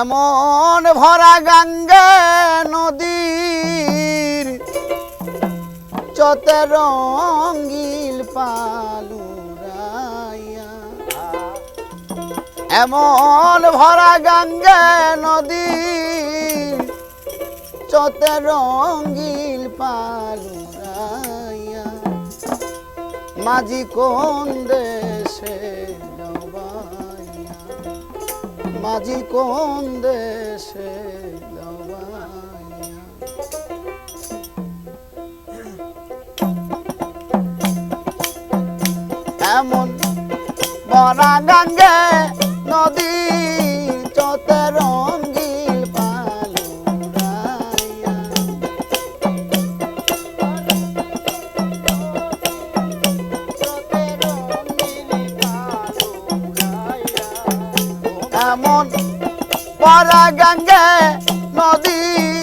এমন ভরা গাঙ্গে নদীর চতে রঙ্গিল পালুরাইয়া। এমন ভরা গাঙ্গে নদীর চতে রঙ্গিল পালুরাইয়া। মাঝি কোন দেশে মাঝি কোন দেশে এমন বরা গঙ্গে নদী পরা গঙ্গে নদী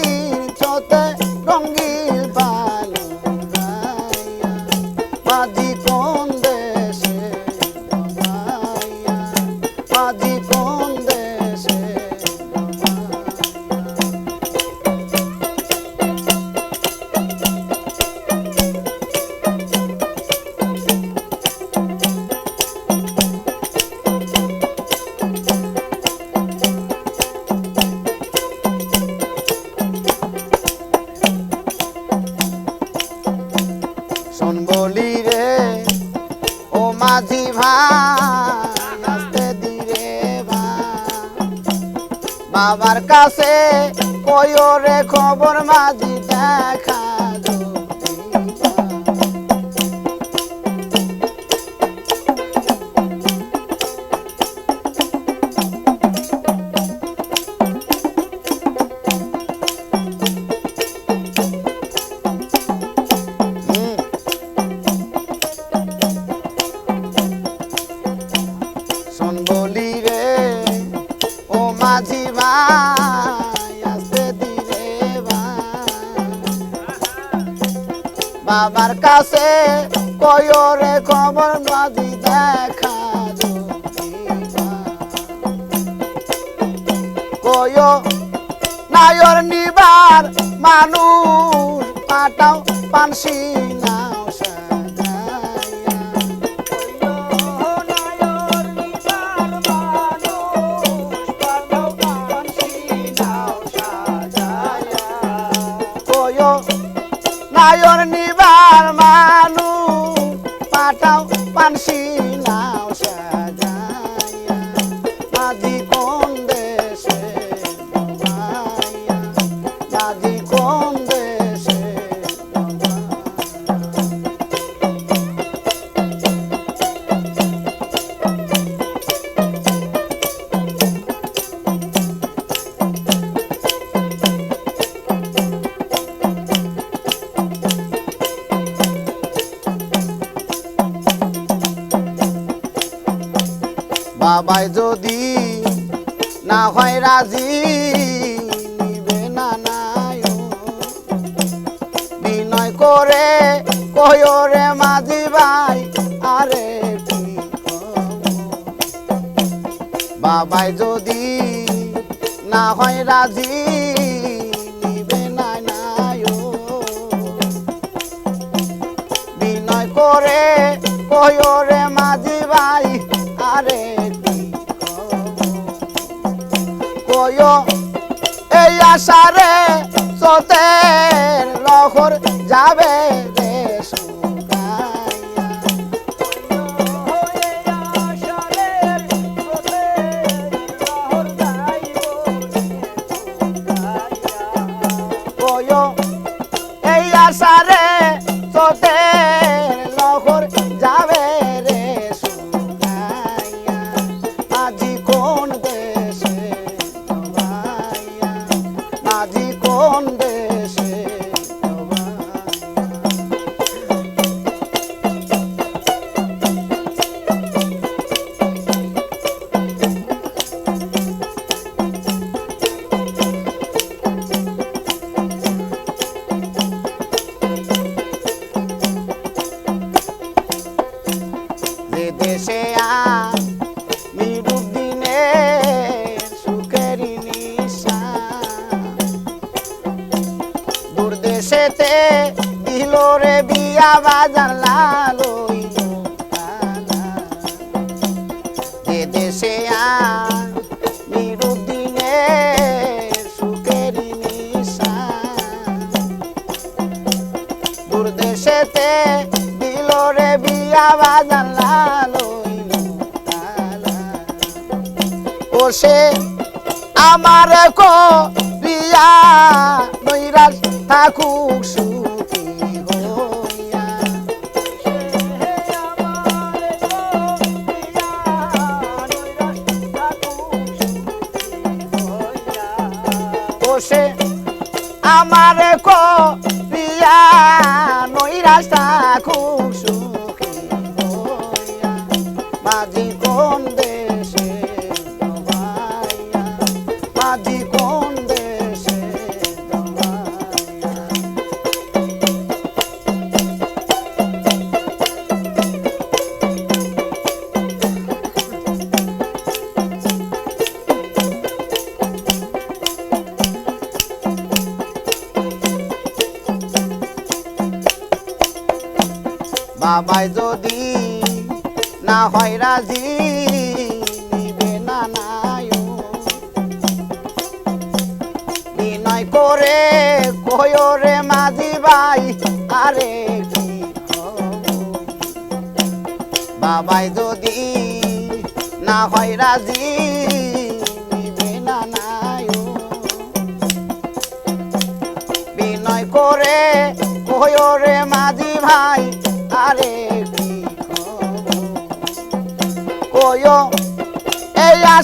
বাবার কাছে কয়রে খবর মাঝি দেখা মাঝি বাবার কাছে কয়ো রে খবর মাঝি দেখা পাই। নায়র নিবার মানুষ পাটাও পানসি নায়র নিবার মানু না হয় রাজি বিনয় করে কয় রে মাঝি ভাই, আরে বাবাই যদি না হয় রাজি বিনয় করে কয় রে মাঝি ভাই, আরে কয় এই আশারে সতের লহর যাবে। দিল রে বিয়া বাজার লালো দেশে নিরুদ্দিনে সুখের নিশান দূর দেশেতে বিয়া সে আমার কো রিয়া নৈরাজ থাকুক সুখী। বসে। আমার কো প্রিয়া নৈরাজ থাকুক সুখী বাবাই যদি না হয় রাজি, নিবে না নায়ু বিনয় করে কয়ো মাঝি ভাই, আরে কি বাবাই যদি না হয় রাজি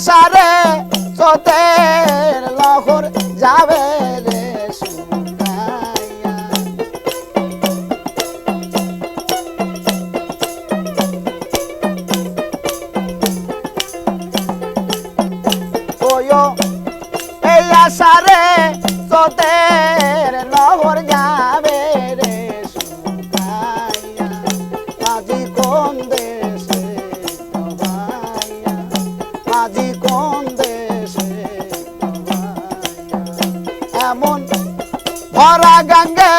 আশারে সতের লহর যাবে রে এই আশারে তোদের নহর যাবে ভরা গঙ্গে